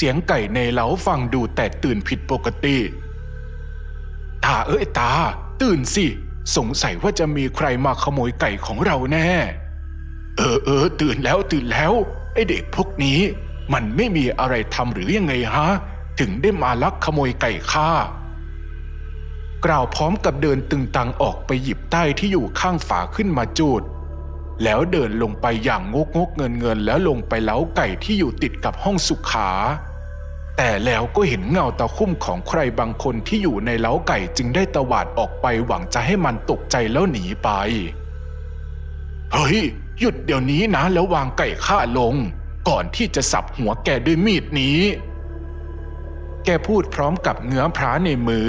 สียงไก่ในเล้าฟังดูแต่ตื่นผิดปกติ ตาเอ้ยตา ตื่นสิ สงสัยว่าจะมีใครมาขโมยไก่ของเราแน่ เออเออตื่นแล้วตื่นแล้วไอเด็กพวกนี้ มันไม่มีอะไรทำหรือยังไงฮะ ถึงได้มาลักขโมยไก่ข้ากล่าวพร้อมกับเดินตึงตังออกไปหยิบใต้ที่อยู่ข้างฝาขึ้นมาจูด แล้วเดินลงไปอย่างงกงกเงินเงินแล้วลงไปเล้าไก่ที่อยู่ติดกับห้องสุขา แต่แล้วก็เห็นเงาตะคุ่มของใครบางคนที่อยู่ในเล้าไก่จึงได้ตวาดออกไปหวังจะให้มันตกใจแล้วหนีไป เฮ้ย หยุดเดี๋ยวนี้นะแล้ววางไก่ข้าลง ก่อนที่จะสับหัวแกด้วยมีดนี้ แกพูดพร้อมกับเงื้อพระในมือ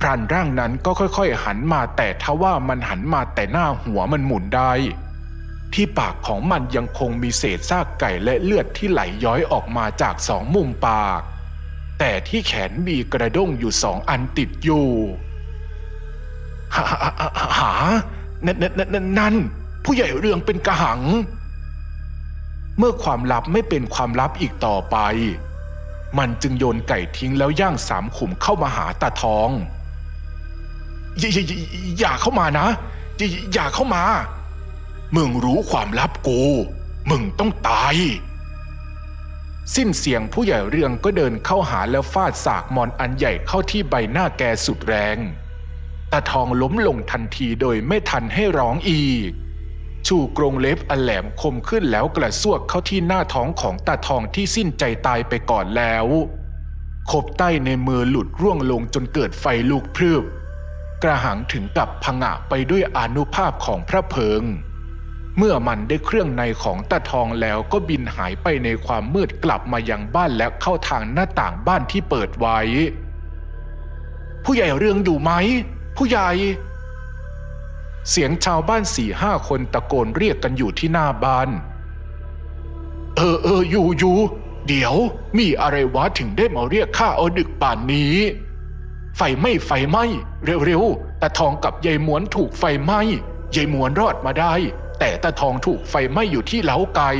พรานร่างนั้นก็ค่อยๆ หันมาแต่ทว่ามันหันมาแต่หน้าหัวมันหมุนได้ ที่ปากของมันยังคงมีเศษซากไก่และเลือดที่ไหลย้อยออกมาจากสองมุมปาก แต่ที่แขนมีกระด้งอยู่สองอันติดอยู่หาหาหานั่นนั่นนั่นนั่นผู้ใหญ่เรืองเป็นกระหัง เมื่อความลับไม่เป็นความลับอีกต่อไป มันจึงโยนไก่ทิ้งแล้วย่างสามขุมเข้ามาหาตาทอง อย่าอย่าเข้ามานะ อย่าอย่าเข้ามา มึงรู้ความลับกู มึงต้องตาย สิ้นเสียงผู้ใหญ่เรืองก็เดินเข้าหาแล้วฟาดสากมอนอันใหญ่เข้าที่ใบหน้าแกสุดแรงตาทองล้มลงทันทีโดยไม่ทันให้ร้องอีก ชูกรงเล็บอันแหลมคมขึ้นแล้วกระซวกเข้าที่หน้าท้องของตาทองที่สิ้นใจตายไปก่อนแล้วขบใต้ในมือหลุดร่วงลงจนเกิดไฟลุกพรึบ กระหังถึงกับผงะไปด้วยอนุภาพของพระเพิง เมื่อมันได้เครื่องในของตาทองแล้วก็บินหายไปในความมืดกลับมายังบ้านและเข้าทางหน้าต่างบ้านที่เปิดไว้ ผู้ใหญ่เรืองอยู่ไหม ผู้ใหญ่ เสียงชาวบ้านสี่ห้าคนตะโกนเรียกกันอยู่ที่หน้าบ้าน เออเอออยู่อยู่เดี๋ยวมีอะไรวะถึงได้มาเรียกข้าเอาดึกป่านนี้ ไฟไหม้ไฟไหม้เร็วๆตาทองกับยายหมวนถูกไฟไหม้ยายหมวนรอดมาได้ แต่ตาทองถูกไฟไหม้อยู่ที่เล้าไก่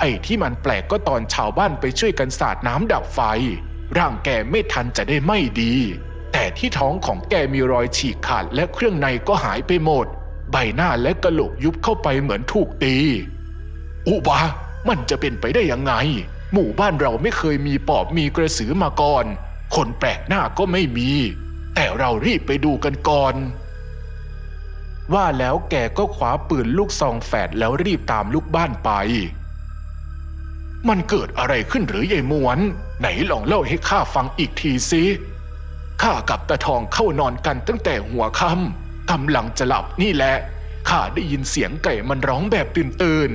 ไอ้ที่มันแปลกก็ตอนชาวบ้านไปช่วยกันสาดน้ำดับไฟ ร่างแกไม่ทันจะได้ไหม้ดี แต่ที่ท้องของแกมีรอยฉีกขาดและเครื่องในก็หายไปหมด ใบหน้าและกระโหลกยุบเข้าไปเหมือนถูกตีอุบะมันจะเป็นไปได้ยังไง หมู่บ้านเราไม่เคยมีปอบมีกระสือมาก่อน คนแปลกหน้าก็ไม่มี แต่เรารีบไปดูกันก่อน ว่าแล้วแกก็คว้าปืนลูกซองแฝดแล้วรีบตามลูกบ้านไป มันเกิดอะไรขึ้นหรือยายมวน ไหนลองเล่าให้ข้าฟังอีกทีสิข้ากับตาทองเข้านอนกันตั้งแต่หัวค่ำกำลังจะหลับนี่แหละข้าได้ยินเสียงไก่มันร้องแบบตื่นตื่น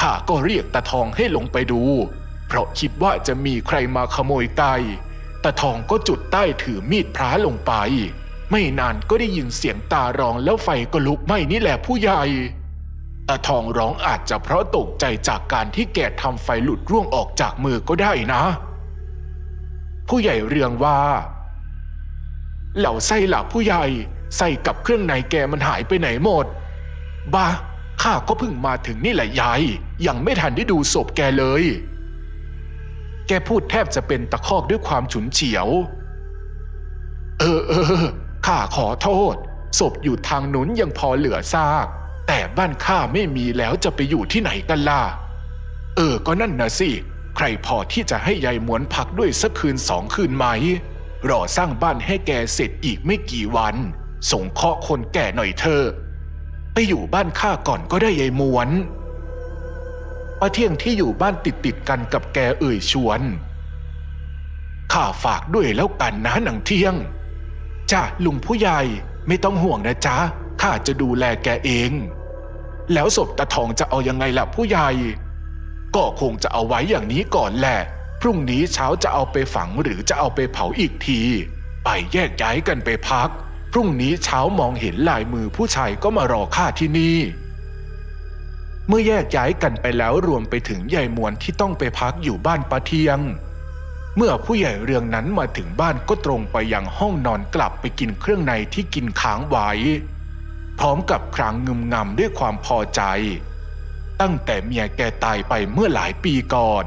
ข้าก็เรียกตาทองให้ลงไปดู เพราะคิดว่าจะมีใครมาขโมยไก่ตาทองก็จุดใต้ถือมีดพระลงไป ไม่นานก็ได้ยินเสียงตาร้องแล้วไฟก็ลุกไหม้นี่แหละผู้ใหญ่ตาทองร้องอาจจะเพราะตกใจจากการที่แกทำไฟหลุดร่วงออกจากมือก็ได้นะ ผู้ใหญ่เรืองว่า เหล่าไส้หลักผู้ใหญ่ใส่กับเครื่องในแกมันหายไปไหนหมด บ้าข้าก็เพิ่งมาถึงนี่แหละยายยังไม่ทันได้ดูศพแกเลย แกพูดแทบจะเป็นตะคอกด้วยความฉุนเฉียว เออเออ ข้าขอโทษ ศพอยู่ทางนุนยังพอเหลือซาก แต่บ้านข้าไม่มีแล้วจะไปอยู่ที่ไหนกันล่ะ เออ ก็นั่นนะสิ ใครพอที่จะให้ยายหมวนพักด้วยสักคืนสองคืนไหม รอสร้างบ้านให้แกเสร็จอีกไม่กี่วัน ส่งเคาะคนแก่หน่อยเถอไปอยู่บ้านข้าก่อนก็ได้ยายหมวนป้าเที่ยงที่อยู่บ้านติดติดกันกับแกเอ่ยชวน ข้าฝากด้วยแล้วกันนะหนังเที่ยง จ้าลุงผู้ใหญ่ไม่ต้องห่วงนะจ๊ะข้าจะดูแลแกเอง แล้วศพตาทองจะเอายังไงล่ะผู้ใหญ่ ก็คงจะเอาไว้อย่างนี้ก่อนแหละ พรุ่งนี้เช้าจะเอาไปฝังหรือจะเอาไปเผาอีกที ไปแยกย้ายกันไปพัก พรุ่งนี้เช้ามองเห็นลายมือผู้ชายก็มารอข้าที่นี่ เมื่อแยกย้ายกันไปแล้วรวมไปถึงยายมวนที่ต้องไปพักอยู่บ้านป้าเทียง เมื่อผู้ใหญ่เรืองนั้นมาถึงบ้านก็ตรงไปยังห้องนอนกลับไปกินเครื่องในที่กินค้างไว้ พร้อมกับครางงึมงำด้วยความพอใจ ตั้งแต่เมียแกตายไปเมื่อหลายปีก่อน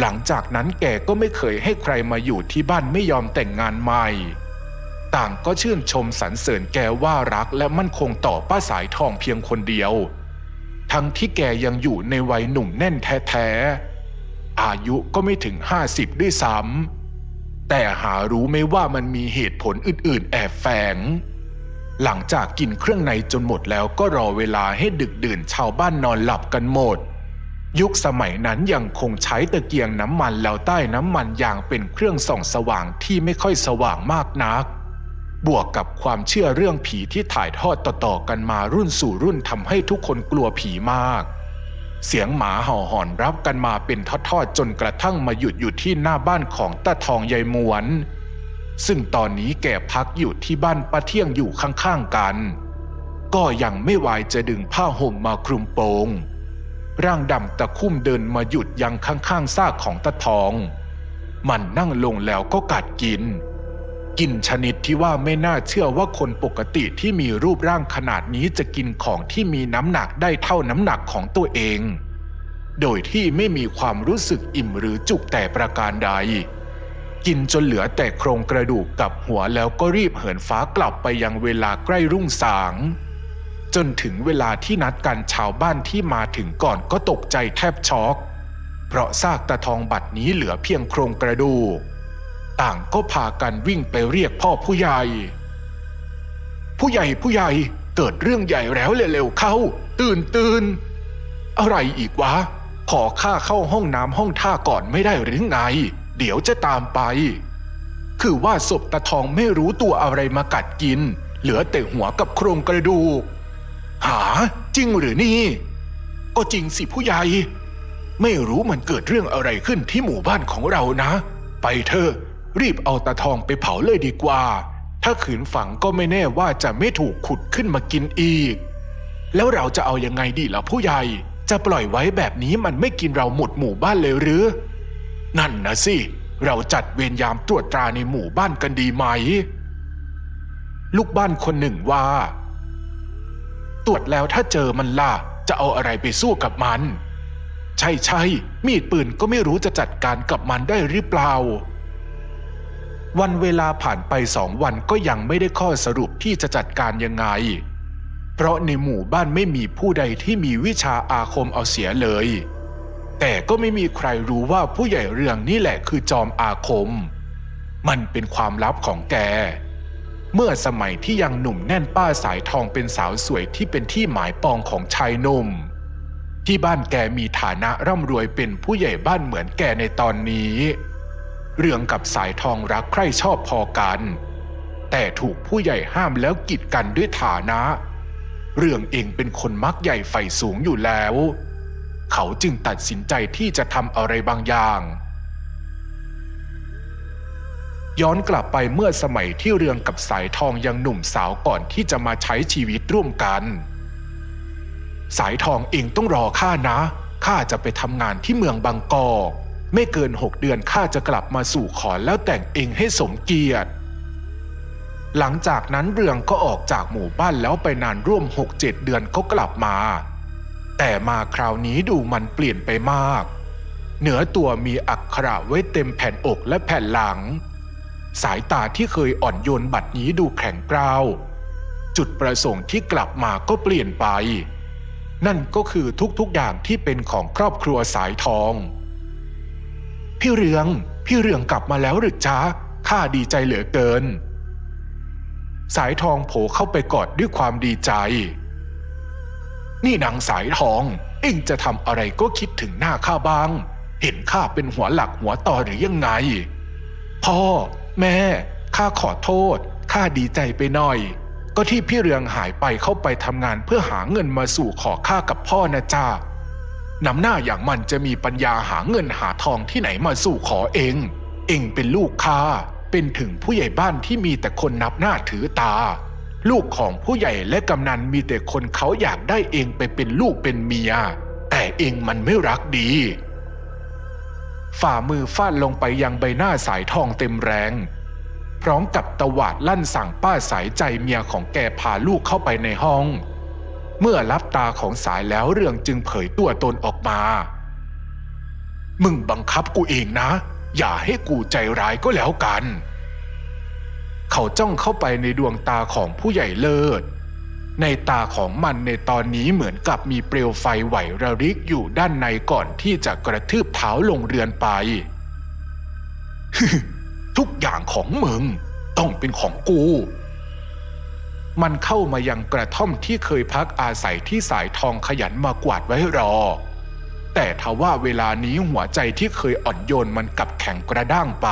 หลังจากนั้นแกก็ไม่เคยให้ใครมาอยู่ที่บ้านไม่ยอมแต่งงานใหม่ ต่างก็ชื่นชมสรรเสริญแกว่ารักและมั่นคงต่อป้าสายทองเพียงคนเดียว ทั้งที่แกยังอยู่ในวัยหนุ่มแน่นแท้ๆ อายุก็ไม่ถึงห้าสิบด้วยซ้ำแต่หารู้ไหมว่ามันมีเหตุผลอื่นๆ แอบแฝง หลังจากกินเครื่องในจนหมดแล้วก็รอเวลาให้ดึกดื่นชาวบ้านนอนหลับกันหมด ยุคสมัยนั้นยังคงใช้ตะเกียงน้ำมันแล้วใต้น้ำมันอย่างเป็นเครื่องส่องสว่างที่ไม่ค่อยสว่างมากนักบวกกับความเชื่อเรื่องผีที่ถ่ายทอดต่อๆกันมารุ่นสู่รุ่นทำให้ทุกคนกลัวผีมาก เสียงหมาเห่าหอนรับกันมาเป็นทอดๆจนกระทั่งมาหยุดอยู่ที่หน้าบ้านของตาทองยายมวน ซึ่งตอนนี้แกพักอยู่ที่บ้านป้าเที่ยงอยู่ข้างๆกัน ก็ยังไม่วายจะดึงผ้าห่มมาคลุมโปง ร่างดำตะคุ่มเดินมาหยุดยังข้างๆซากของตาทอง มันนั่งลงแล้วก็กัดกิน กินชนิดที่ว่าไม่น่าเชื่อว่าคนปกติที่มีรูปร่างขนาดนี้จะกินของที่มีน้ำหนักได้เท่าน้ำหนักของตัวเอง โดยที่ไม่มีความรู้สึกอิ่มหรือจุกแต่ประการใด กินจนเหลือแต่โครงกระดูกกับหัวแล้วก็รีบเหินฟ้ากลับไปยังเวลาใกล้รุ่งสาง จนถึงเวลาที่นัดกันชาวบ้านที่มาถึงก่อนก็ตกใจแทบช็อก เพราะซากตะทองบัดนี้เหลือเพียงโครงกระดูก ต่างก็พากันวิ่งไปเรียกพ่อผู้ใหญ่ ผู้ใหญ่ผู้ใหญ่เกิดเรื่องใหญ่แล้วเร็วๆเข้า ตื่นตื่นอะไรอีกวะ ขอข้าเข้าห้องน้ำห้องท่าก่อนไม่ได้หรือไง เดี๋ยวจะตามไป คือว่าศพตาทองไม่รู้ตัวอะไรมากัดกิน เหลือแต่หัวกับโครงกระดูก หา จริงหรือนี่ ก็จริงสิผู้ใหญ่ ไม่รู้มันเกิดเรื่องอะไรขึ้นที่หมู่บ้านของเรานะ ไปเถอะ รีบเอาตาทองไปเผาเลยดีกว่า ถ้าขืนฝังก็ไม่แน่ว่าจะไม่ถูกขุดขึ้นมากินอีก แล้วเราจะเอายังไงดีล่ะผู้ใหญ่ จะปล่อยไว้แบบนี้มันไม่กินเราหมดหมู่บ้านเลยหรือ นั่นนะสิ เราจัดเวรยามตรวจตราในหมู่บ้านกันดีไหม ลูกบ้านคนหนึ่งว่า ตรวจแล้วถ้าเจอมันล่ะ จะเอาอะไรไปสู้กับมัน ใช่ใช่มีดปืนก็ไม่รู้จะจัดการกับมันได้หรือเปล่า วันเวลาผ่านไปสองวันก็ยังไม่ได้ข้อสรุปที่จะจัดการยังไง เพราะในหมู่บ้านไม่มีผู้ใดที่มีวิชาอาคมเอาเสียเลย แต่ก็ไม่มีใครรู้ว่าผู้ใหญ่เรืองนี่แหละคือจอมอาคม มันเป็นความลับของแก เมื่อสมัยที่ยังหนุ่มแน่นป้าสายทองเป็นสาวสวยที่เป็นที่หมายปองของชายหนุ่ม ที่บ้านแกมีฐานะร่ำรวยเป็นผู้ใหญ่บ้านเหมือนแกในตอนนี้ เรื่องกับสายทองรักใคร่ชอบพอกัน แต่ถูกผู้ใหญ่ห้ามแล้วกีดกันด้วยฐานะ เรื่องเองเป็นคนมักใหญ่ไฟสูงอยู่แล้ว เขาจึงตัดสินใจที่จะทำอะไรบางอย่าง ย้อนกลับไปเมื่อสมัยที่เรืองกับสายทองยังหนุ่มสาวก่อนที่จะมาใช้ชีวิตร่วมกัน สายทองเองต้องรอข้านะข้าจะไปทำงานที่เมืองบางกอก ไม่เกินหกเดือนข้าจะกลับมาสู่ขอแล้วแต่งเองให้สมเกียรติ หลังจากนั้นเรืองก็ออกจากหมู่บ้านแล้วไปนานร่วมหกเจ็ดเดือนก็กลับมา แต่มาคราวนี้ดูมันเปลี่ยนไปมาก เหนือตัวมีอักขระไว้เต็มแผ่นอกและแผ่นหลัง สายตาที่เคยอ่อนโยนบัดนี้ดูแข็งกร้าว จุดประสงค์ที่กลับมาก็เปลี่ยนไป นั่นก็คือทุกๆอย่างที่เป็นของครอบครัวสายทอง พี่เรือง พี่เรืองกลับมาแล้วหรือจ๊ะข้าดีใจเหลือเกิน สายทองโผเข้าไปกอดด้วยความดีใจ นี่นางสายทองเองจะทำอะไรก็คิดถึงหน้าข้าบ้าง เห็นข้าเป็นหัวหลักหัวต่อหรือยังไง พ่อ แม่ ข้าขอโทษ ข้าดีใจไปหน่อย ก็ที่พี่เรืองหายไปเข้าไปทำงานเพื่อหาเงินมาสู่ขอข้ากับพ่อนะจ้า นำหน้าอย่างมันจะมีปัญญาหาเงินหาทองที่ไหนมาสู่ขอเอง เองเป็นลูกข้าเป็นถึงผู้ใหญ่บ้านที่มีแต่คนนับหน้าถือตา ลูกของผู้ใหญ่และกำนันมีแต่คนเขาอยากได้เองไปเป็นลูกเป็นเมีย แต่เองมันไม่รักดี ฝ่ามือฟาดลงไปยังใบหน้าสายทองเต็มแรง พร้อมกับตวาดลั่นสั่งป้าสายใจเมียของแกพาลูกเข้าไปในห้อง เมื่อรับตาของสายแล้วเรื่องจึงเผยตัวตนออกมา มึงบังคับกูเองนะ อย่าให้กูใจร้ายก็แล้วกัน เขาจ้องเข้าไปในดวงตาของผู้ใหญ่เลิศ ในตาของมันในตอนนี้เหมือนกับมีเปลวไฟไหวระริกอยู่ด้านในก่อนที่จะกระทืบเท้าลงเรือนไป ทุกอย่างของมึง ต้องเป็นของกู มันเข้ามายังกระท่อมที่เคยพักอาศัยที่สายทองขยันมากวาดไว้รอ แต่ทว่าเวลานี้หัวใจที่เคยอ่อนโยนมันกลับแข็งกระด้างไป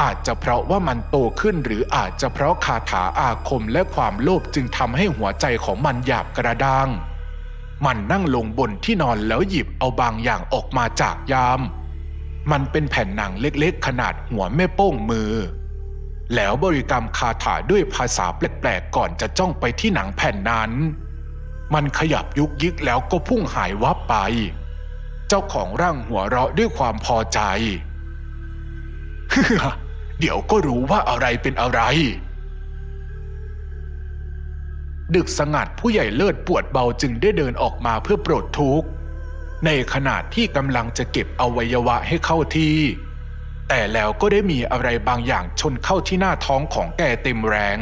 อาจจะเพราะว่ามันโตขึ้นหรืออาจจะเพราะคาถาอาคมและความโลภจึงทำให้หัวใจของมันหยาบกระด้าง มันนั่งลงบนที่นอนแล้วหยิบเอาบางอย่างออกมาจากยาม มันเป็นแผ่นหนังเล็กๆ ขนาดหัวแม่โป้งมือ แล้วบริกรรมคาถาด้วยภาษาแปลกๆก่อนจะจ้องไปที่หนังแผ่นนั้น มันขยับยุกยิกแล้วก็พุ่งหายวับไป เจ้าของร่างหัวเราะด้วยความพอใจ เดี๋ยวก็รู้ว่าอะไรเป็นอะไร ดึกสงัดผู้ใหญ่เลิศปวดเบาจึงได้เดินออกมาเพื่อโปรดทุกข์ ในขณะที่กำลังจะเก็บอวัยวะให้เข้าที่ แต่แล้วก็ได้มีอะไรบางอย่างชนเข้าที่หน้าท้องของแกเต็มแรง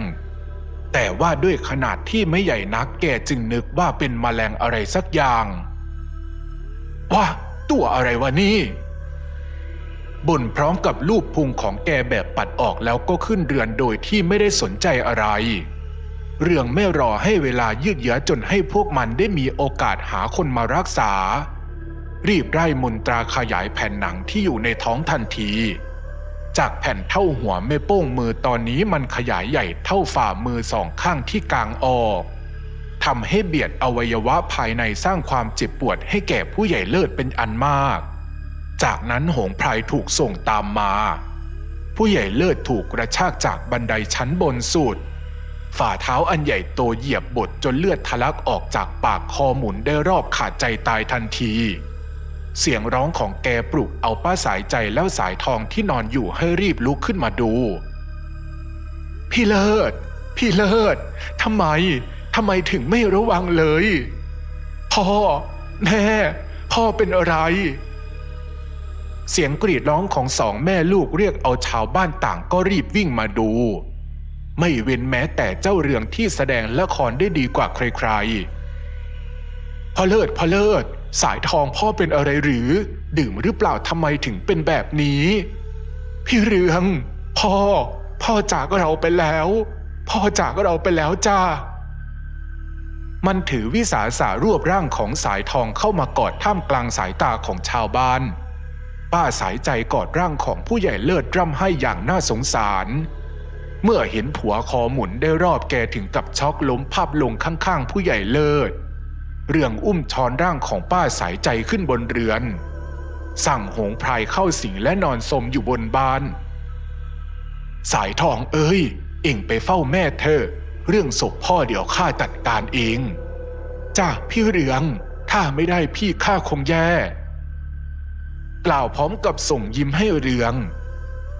แต่ว่าด้วยขนาดที่ไม่ใหญ่นักแกจึงนึกว่าเป็นมแมลงอะไรสักอย่างว้าตัวอะไรวะนี่บ่นพร้อมกับลูบพุงของแกแบบปัดออกแล้วก็ขึ้นเรือนโดยที่ไม่ได้สนใจอะไร เรื่องไม่รอให้เวลายืดเยื้อจนให้พวกมันได้มีโอกาสหาคนมารักษา รีบไล่มนตราขยายแผ่นหนังที่อยู่ในท้องทันที จากแผ่นเท่าหัวไม่โป้งมือตอนนี้มันขยายใหญ่เท่าฝ่ามือสองข้างที่กลางออกทำให้เบียดอวัยวะภายในสร้างความเจ็บปวดให้แก่ผู้ใหญ่เลิศเป็นอันมาก จากนั้นหงไพรถูกส่งตามมา ผู้ใหญ่เลิศถูกกระชากจากบันไดชั้นบนสุด ฝ่าเท้าอันใหญ่โตเหยียบบดจนเลือดทะลักออกจากปากคอหมุนได้รอบขาดใจตายทันที เสียงร้องของแกปลุกเอาป้าสายใจแล้วสายทองที่นอนอยู่ให้รีบลุกขึ้นมาดู พี่เลิศ พี่เลิศทำไมทำไมถึงไม่ระวังเลย พ่อ แม่ พ่อเป็นอะไร เสียงกรีดร้องของสองแม่ลูกเรียกเอาชาวบ้านต่างก็รีบวิ่งมาดู ไม่เว้นแม้แต่เจ้าเรืองที่แสดงละครได้ดีกว่าใครๆพ่อเลิศพ่อเลิศ สายทองพ่อเป็นอะไรหรือ ดื่มหรือเปล่าทำไมถึงเป็นแบบนี้ พี่เรือง พ่อ พ่อจากเราไปแล้ว พ่อจากเราไปแล้วจ้ามันถือวิสาสารวบร่างของสายทองเข้ามากอดท่ามกลางสายตาของชาวบ้าน ป้าสายใจกอดร่างของผู้ใหญ่เลิศร่ำให้อย่างน่าสงสาร เมื่อเห็นผัวคอหมุนได้รอบแกถึงกับช็อกล้มภาพลงข้างๆ ผู้ใหญ่เลิศ เรื่องอุ้มช้อนร่างของป้าสายใจขึ้นบนเรือน สั่งหงพรายเข้าสิงและนอนสมอยู่บนบ้าน สายทองเอ้ย เอ็งไปเฝ้าแม่เธอ เรื่องศพพ่อเดี๋ยวข้าจัดการเองจ้าพี่เรือง ถ้าไม่ได้พี่ข้าคงแย่ กล่าวพร้อมกับส่งยิ้มให้เรือง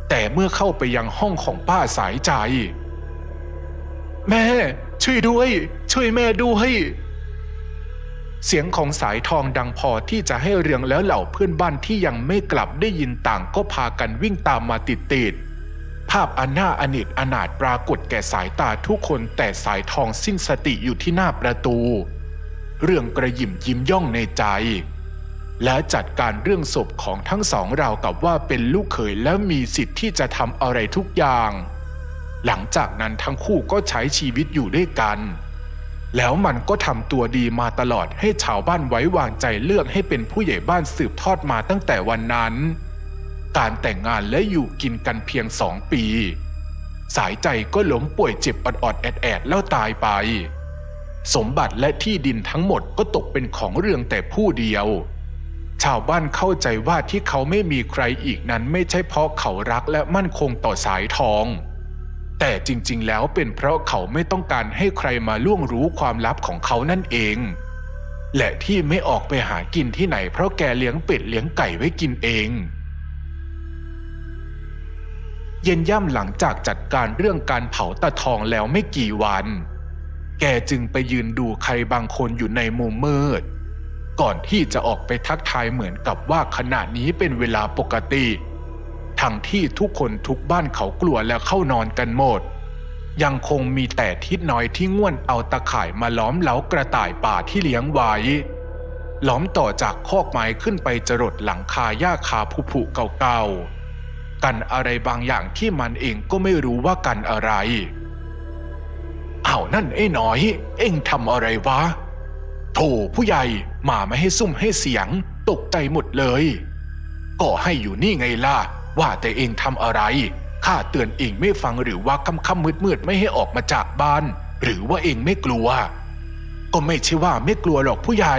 แต่เมื่อเข้าไปยังห้องของป้าสายใจ แม่ ช่วยด้วย ช่วยแม่ด้วย เสียงของสายทองดังพอที่จะให้เรืองแล้วเหล่าเพื่อนบ้านที่ยังไม่กลับได้ยินต่างก็พากันวิ่งตามมาติดติดๆภาพอันน่าอนิจอนาถปรากฏแก่สายตาทุกคนแต่สายทองสิ้นสติอยู่ที่หน้าประตู เรื่องกระยิมยิ้มย่องในใจ และจัดการเรื่องศพของทั้งสองราวกับว่าเป็นลูกเขยและมีสิทธิ์ที่จะทำอะไรทุกอย่าง หลังจากนั้นทั้งคู่ก็ใช้ชีวิตอยู่ด้วยกัน แล้วมันก็ทำตัวดีมาตลอดให้ชาวบ้านไว้วางใจเลือกให้เป็นผู้ใหญ่บ้านสืบทอดมาตั้งแต่วันนั้น การแต่งงานและอยู่กินกันเพียงสองปี สายใจก็ล้มป่วยเจ็บออดๆแอดๆแล้วตายไป สมบัติและที่ดินทั้งหมดก็ตกเป็นของเรื่องแต่ผู้เดียว ชาวบ้านเข้าใจว่าที่เขาไม่มีใครอีกนั้นไม่ใช่เพราะเขารักและมั่นคงต่อสายทอง แต่จริงๆ แล้วเป็นเพราะเขาไม่ต้องการให้ใครมาล่วงรู้ความลับของเขานั่นเอง และที่ไม่ออกไปหากินที่ไหนเพราะแกเลี้ยงเป็ดเลี้ยงไก่ไว้กินเอง เย็นย่ำหลังจากจัดการเรื่องการเผาตะทองแล้วไม่กี่วัน แกจึงไปยืนดูใครบางคนอยู่ในมุมมืด ก่อนที่จะออกไปทักทายเหมือนกับว่าขณะนี้เป็นเวลาปกติ ทั้งที่ทุกคนทุกบ้านเขากลัวแล้วเข้านอนกันหมด ยังคงมีแต่ทิดน้อยที่ง่วนเอาตะข่ายมาล้อมเล้ากระต่ายป่าที่เลี้ยงไว้ล้อมต่อจากคอกไม้ขึ้นไปจรดหลังคาหญ้าคาผุผุเก่าๆ กันอะไรบางอย่างที่มันเองก็ไม่รู้ว่ากันอะไรเอานั่นไอ้น้อย เอ็งทำอะไรวะ โถผู้ใหญ่มาไม่ให้ซุ่มให้เสียง ตกใจหมดเลย ก็ให้อยู่นี่ไงล่ะ ว่าแต่เองทำอะไรข้าเตือนเองไม่ฟังหรือว่าค่ำค่ำมืดมืดไม่ให้ออกมาจากบ้าน หรือว่าเองไม่กลัว ก็ไม่ใช่ว่าไม่กลัวหรอกผู้ใหญ่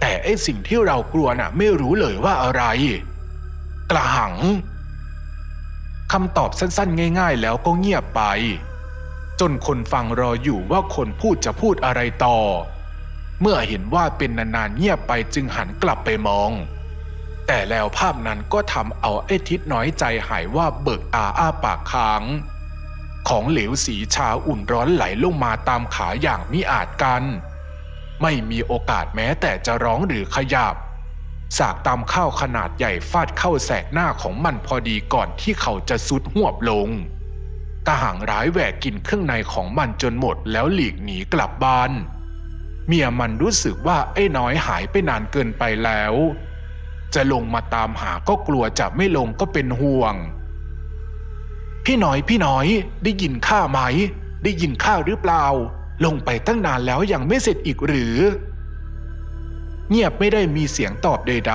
แต่ไอ้สิ่งที่เรากลัวน่ะ ไม่รู้เลยว่าอะไร กระหังคำตอบสั้นๆ ง่าย ๆ แล้วก็เงียบไป จนคนฟังรออยู่ว่าคนพูดจะพูดอะไรต่อ เมื่อเห็นว่าเป็นนานๆเงียบไปจึงหันกลับไปมอง แต่แล้วภาพนั้นก็ทำเอาไอ้ทิศน้อยใจหายว่าเบิกตาอ้าปากค้าง ของเหลวสีชาอุ่นร้อนไหลลงมาตามขาอย่างมิอาจกัน ไม่มีโอกาสแม้แต่จะร้องหรือขยับ สากตามข้าวขนาดใหญ่ฟาดเข้าแสกหน้าของมันพอดีก่อนที่เขาจะสุดหวบลงกระหังร้ายแหวกกินเครื่องในของมันจนหมดแล้วหลีกหนีกลับบ้าน เมียมันรู้สึกว่าไอ้น้อยหายไปนานเกินไปแล้ว จะลงมาตามหาก็กลัวจะไม่ลงก็เป็นห่วง พี่น้อยพี่น้อยได้ยินข้าไหม ได้ยินข้าหรือเปล่า ลงไปตั้งนานแล้วยังไม่เสร็จอีกหรือ เงียบไม่ได้มีเสียงตอบใด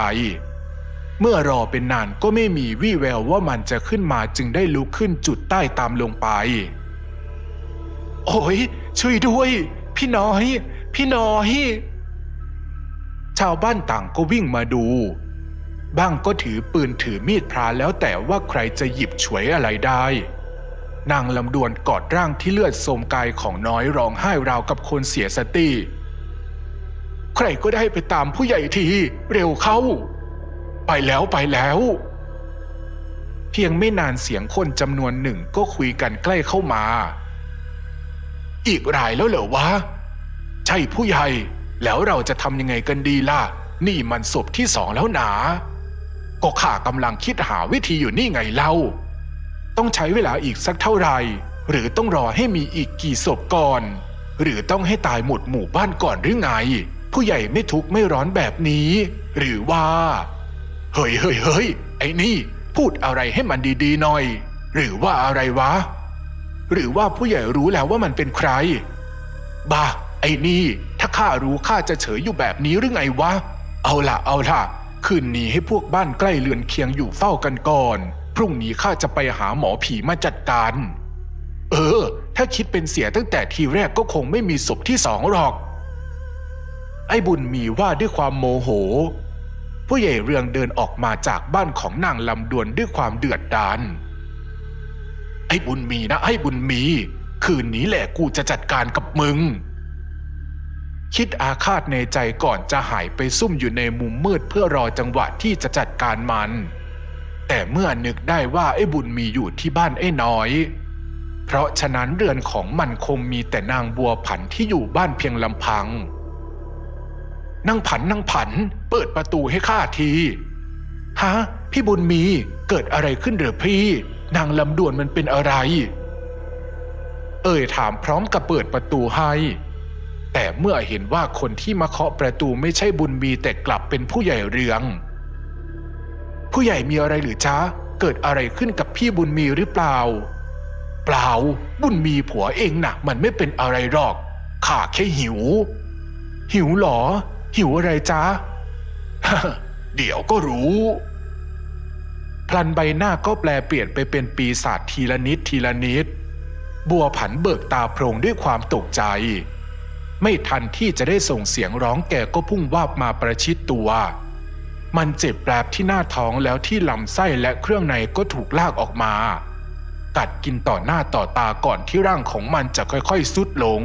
ๆ เมื่อรอเป็นนานก็ไม่มีวี่แววว่ามันจะขึ้นมาจึงได้ลุกขึ้นจุดใต้ตามลงไป โอ้ยช่วยด้วย พี่น้อย พี่น้อยชาวบ้านต่างก็วิ่งมาดู บ้างก็ถือปืนถือมีดพระแล้วแต่ว่าใครจะหยิบฉวยอะไรได้ นางลำดวนกอดร่างที่เลือดโสมกายของน้อยร้องไห้ราวกับคนเสียสติ ใครก็ได้ไปตามผู้ใหญ่ทีเร็วเข้า ไปแล้วไปแล้ว เพียงไม่นานเสียงคนจำนวนหนึ่งก็คุยกันใกล้เข้ามา อีกรายแล้วเหรอวะ ใช่ผู้ใหญ่แล้วเราจะทำยังไงกันดีล่ะ นี่มันศพที่สองแล้วหนา ก็ข้ากำลังคิดหาวิธีอยู่นี่ไงเล่า ต้องใช้เวลาอีกสักเท่าไหร่หรือต้องรอให้มีอีกกี่ศพก่อน หรือต้องให้ตายหมดหมู่บ้านก่อนหรือไง ผู้ใหญ่ไม่ทุกข์ไม่ร้อนแบบนี้ หรือว่า เฮ้ยเฮ้ยเฮ้ยไอ้นี่ พูดอะไรให้มันดีๆหน่อย หรือว่าอะไรวะ หรือว่าผู้ใหญ่รู้แล้วว่ามันเป็นใคร บ้าไอ้นี่ ถ้าข้ารู้ข้าจะเฉยอยู่แบบนี้หรือไงวะ เอาล่ะเอาล่ะ คืนนี้ให้พวกบ้านใกล้เรือนเคียงอยู่เฝ้ากันก่อน พรุ่งนี้ข้าจะไปหาหมอผีมาจัดการ เออ ถ้าคิดเป็นเสียตั้งแต่ทีแรกก็คงไม่มีศพที่สองหรอก ไอ้บุญมีว่าด้วยความโมโห ผู้ใหญ่เรืองเดินออกมาจากบ้านของนางลำดวนด้วยความเดือดดาล ไอ้บุญมีนะไอ้บุญมี คืนนี้แหละกูจะจัดการกับมึง คิดอาฆาตในใจก่อนจะหายไปซุ่มอยู่ในมุมมืดเพื่อรอจังหวะที่จะจัดการมัน แต่เมื่อนึกได้ว่าไอ้บุญมีอยู่ที่บ้านไอ้น้อย เพราะฉะนั้นเรือนของมันคงมีแต่นางบัวผันที่อยู่บ้านเพียงลำพังนางผันนางผัน เปิดประตูให้ข้าทีฮะพี่บุญมีเกิดอะไรขึ้นเหรือพี่ นางลำดวนมันเป็นอะไร เอ่ยถามพร้อมกับเปิดประตูให้ แต่เมื่อเห็นว่าคนที่มาเคาะประตูไม่ใช่บุญมีแต่กลับเป็นผู้ใหญ่เรือง ผู้ใหญ่มีอะไรหรือจ๊ะเกิดอะไรขึ้นกับพี่บุญมีหรือเปล่า เปล่า บุญมีผัวเองน่ะ มันไม่เป็นอะไรหรอกข้าแค่หิว หิวหรอ หิวอะไรจ๊ะเดี๋ยวก็รู้พลันใบหน้าก็แปลเปลี่ยนไปเป็นปีศาจทีละนิดทีละนิด บัวผันเบิกตาโพรงด้วยความตกใจ ไม่ทันที่จะได้ส่งเสียงร้องแกก็พุ่งวาบมาประชิดตัว มันเจ็บแปลบที่หน้าท้องแล้วที่ลำไส้และเครื่องในก็ถูกลากออกมา กัดกินต่อหน้าต่อตาก่อนที่ร่างของมันจะค่อยๆสุดลง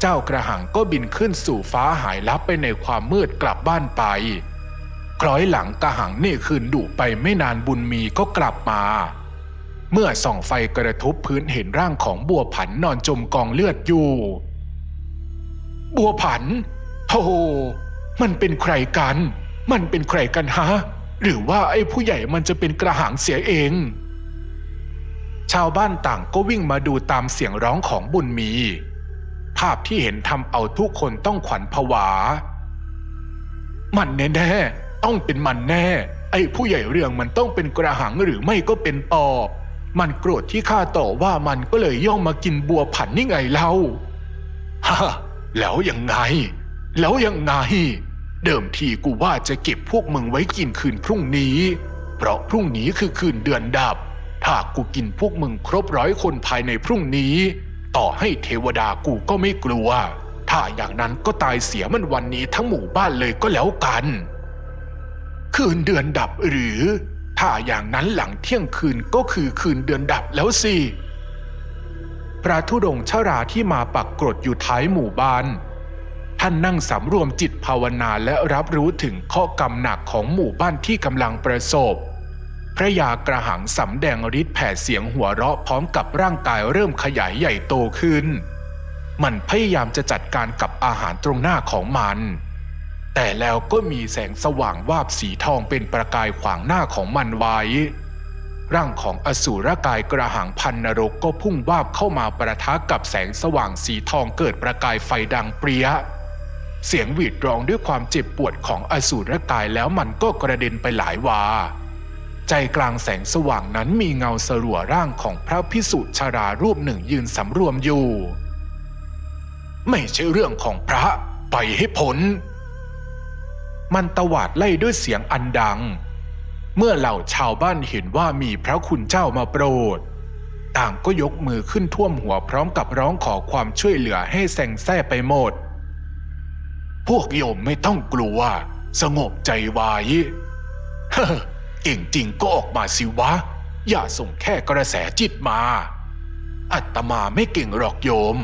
เจ้ากระหังก็บินขึ้นสู่ฟ้าหายลับไปในความมืดกลับบ้านไป คล้อยหลังกระหังนี่คืนดุไปไม่นานบุญมีก็กลับมาเมื่อส่องไฟกระทบพื้นเห็นร่างของบัวผันนอนจมกองเลือดอยู่ บัวผันโธ่มันเป็นใครกัน มันเป็นใครกันฮะ หรือว่าไอ้ผู้ใหญ่มันจะเป็นกระหังเสียเอง ชาวบ้านต่างก็วิ่งมาดูตามเสียงร้องของบุญมี ภาพที่เห็นทำเอาทุกคนต้องขวัญผวา มันแน่ๆต้องเป็นมันแน่ ไอ้ผู้ใหญ่เรื่องมันต้องเป็นกระหังหรือไม่ก็เป็นปอบมันโกรธที่ข้าต่อว่ามันก็เลยย่องมากินบัวผันนี่ไงเล่าฮ่า แล้วยังไง แล้วยังไง เดิมทีกูว่าจะเก็บพวกมึงไว้กินคืนพรุ่งนี้ เพราะพรุ่งนี้คือคืนเดือนดับ ถ้ากูกินพวกมึงครบร้อยคนภายในพรุ่งนี้ ต่อให้เทวดากูก็ไม่กลัว ถ้าอย่างนั้นก็ตายเสียมันวันนี้ทั้งหมู่บ้านเลยก็แล้วกัน คืนเดือนดับหรือ ถ้าอย่างนั้นหลังเที่ยงคืนก็คือคืนเดือนดับแล้วสิ พระธุดงชราที่มาปักกรดอยู่ท้ายหมู่บ้าน ท่านนั่งสำรวมจิตภาวนาและรับรู้ถึงข้อกรรมหนักของหมู่บ้านที่กำลังประสบ พระยากระหังสำแดงฤทธิ์แผ่เสียงหัวเราะพร้อมกับร่างกายเริ่มขยายใหญ่โตขึ้น มันพยายามจะจัดการกับอาหารตรงหน้าของมัน แต่แล้วก็มีแสงสว่างวาบสีทองเป็นประกายขวางหน้าของมันไว้ ร่างของอสูรกายกระหังพันนรกก็พุ่งวาบเข้ามาประทะกับแสงสว่างสีทองเกิดประกายไฟดังเปรี้ยเสียงหวีดร้องด้วยความเจ็บปวดของอสูรกายแล้วมันก็กระเด็นไปหลายวา ใจกลางแสงสว่างนั้นมีเงาสลัวร่างของพระพิสุชารารูปหนึ่งยืนสำรวมอยู่ ไม่ใช่เรื่องของพระไปให้พ้นมันตวาดไล่ด้วยเสียงอันดัง เมื่อเหล่าชาวบ้านเห็นว่ามีพระคุณเจ้ามาโปรด ต่างก็ยกมือขึ้นท่วมหัวพร้อมกับร้องขอความช่วยเหลือให้แซงแซ่ไปหมด พวกโยมไม่ต้องกลัว สงบใจไว้เฮ้อเก่งจริงก็ออกมาสิวะ อย่าส่งแค่กระแสจิตมา อัตมาไม่เก่งหรอกโยม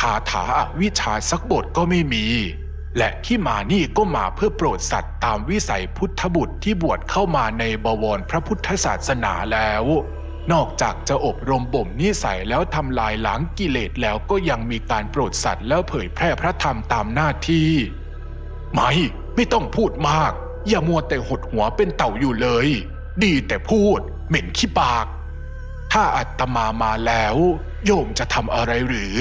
คาถาอวิชชาสักบทก็ไม่มี และที่มานี่ก็มาเพื่อโปรดสัตว์ตามวิสัยพุทธบุตรที่บวชเข้ามาในบวรพระพุทธศาสนาแล้ว นอกจากจะอบรมบ่มนิสัยแล้วทำลายล้างกิเลสแล้วก็ยังมีการโปรดสัตว์แล้วเผยแพร่พระธรรมตามหน้าที่ ไม่ ไม่ต้องพูดมาก อย่ามัวแต่หดหัวเป็นเต่าอยู่เลย ดีแต่พูด เหม็นขี้ปาก ถ้าอัตมามาแล้ว โยมจะทำอะไรหรือ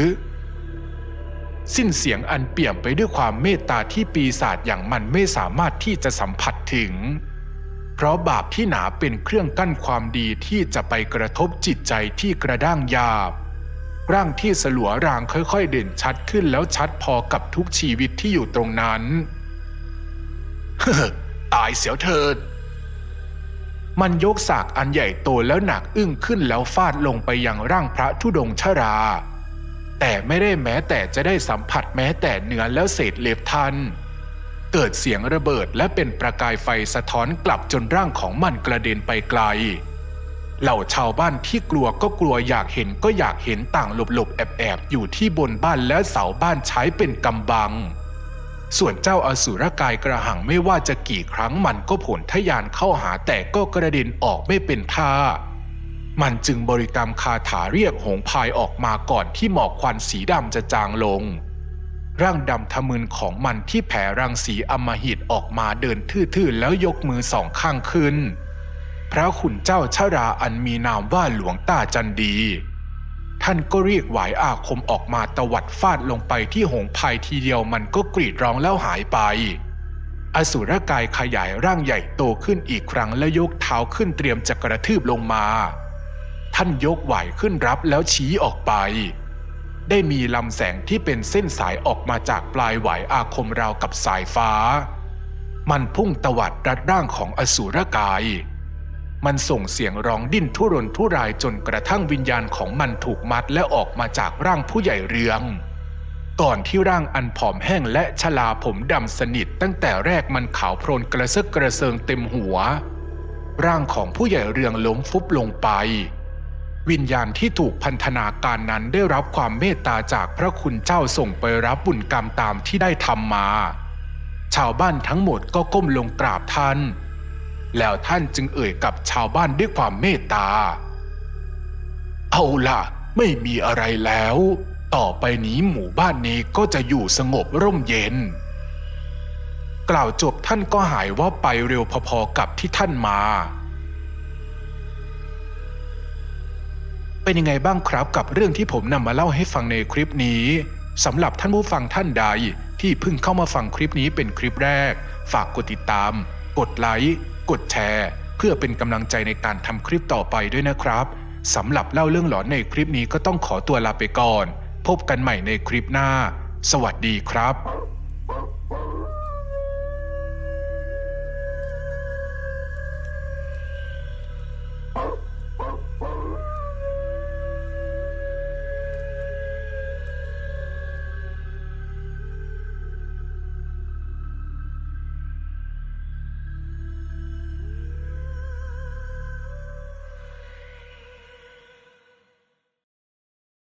สิ้นเสียงอันเปี่ยมไปด้วยความเมตตาที่ปีศาจอย่างมันไม่สามารถที่จะสัมผัสถึง เพราะบาปที่หนาเป็นเครื่องกั้นความดีที่จะไปกระทบจิตใจที่กระด้างหยาบ ร่างที่สลัวรางค่อยๆ เด่นชัดขึ้นแล้วชัดพอกับทุกชีวิตที่อยู่ตรงนั้นเฮ้อตายเสียวเถิด มันยกสากอันใหญ่โตแล้วหนักอึ้งขึ้นแล้วฟาดลงไปยังร่างพระธุดงชรา แต่ไม่ได้แม้แต่จะได้สัมผัสแม้แต่เนื้อแล้วเศษเล็บทัน เกิดเสียงระเบิดและเป็นประกายไฟสะท้อนกลับจนร่างของมันกระเด็นไปไกล เหล่าชาวบ้านที่กลัวก็กลัวอยากเห็นก็อยากเห็นต่างหลบๆแอบๆอยู่ที่บนบ้านและเสาบ้านใช้เป็นกำบัง ส่วนเจ้าอสูรกายกระหังไม่ว่าจะกี่ครั้งมันก็ผลทยานเข้าหาแต่ก็กระเด็นออกไม่เป็นท่า มันจึงบริกรรมคาถาเรียกหงพายออกมาก่อนที่หมอกควันสีดำจะจางลง ร่างดำทะมึนของมันที่แผ่รังสีอมหิตออกมาเดินทื่อๆแล้วยกมือสองข้างขึ้น พระขุนเจ้าชราอันมีนามว่าหลวงตาจันดี ท่านก็เรียกหวายอาคมออกมาตวัดฟาดลงไปที่หงพายทีเดียวมันก็กรีดร้องแล้วหายไปอสูรกายขยายร่างใหญ่โตขึ้นอีกครั้งและยกเท้าขึ้นเตรียมจะกระทืบลงมา ท่านยกไหวขึ้นรับแล้วชี้ออกไป ได้มีลำแสงที่เป็นเส้นสายออกมาจากปลายไหวอาคมราวกับสายฟ้า มันพุ่งตวัดรัดร่างของอสูรกาย มันส่งเสียงร้องดิ้นทุรนทุรายจนกระทั่งวิญญาณของมันถูกมัดและออกมาจากร่างผู้ใหญ่เรือง ก่อนที่ร่างอันผอมแห้งและชลาผมดำสนิทตั้งแต่แรกมันขาวโพลนกระเซาะกระเซิงเต็มหัว ร่างของผู้ใหญ่เรืองล้มฟุบลงไป วิญญาณที่ถูกพันธนาการนั้นได้รับความเมตตาจากพระคุณเจ้าส่งไปรับบุญกรรมตามที่ได้ทำมา ชาวบ้านทั้งหมดก็ก้มลงกราบท่าน แล้วท่านจึงเอ่ยกับชาวบ้านด้วยความเมตตา เอาล่ะ ไม่มีอะไรแล้ว ต่อไปนี้หมู่บ้านนี้ก็จะอยู่สงบร่มเย็น กล่าวจบท่านก็หายว่าไปเร็วพอๆกับที่ท่านมา เป็นยังไงบ้างครับกับเรื่องที่ผมนำมาเล่าให้ฟังในคลิปนี้สำหรับท่านผู้ฟังท่านใด ที่เพิ่งเข้ามาฟังคลิปนี้เป็นคลิปแรก ฝากกดติดตาม กดไลค์กดแชร์ เพื่อเป็นกำลังใจในการทำคลิปต่อไปด้วยนะครับสำหรับเล่าเรื่องหลอนในคลิปนี้ก็ต้องขอตัวลาไปก่อน พบกันใหม่ในคลิปหน้า สวัสดีครับ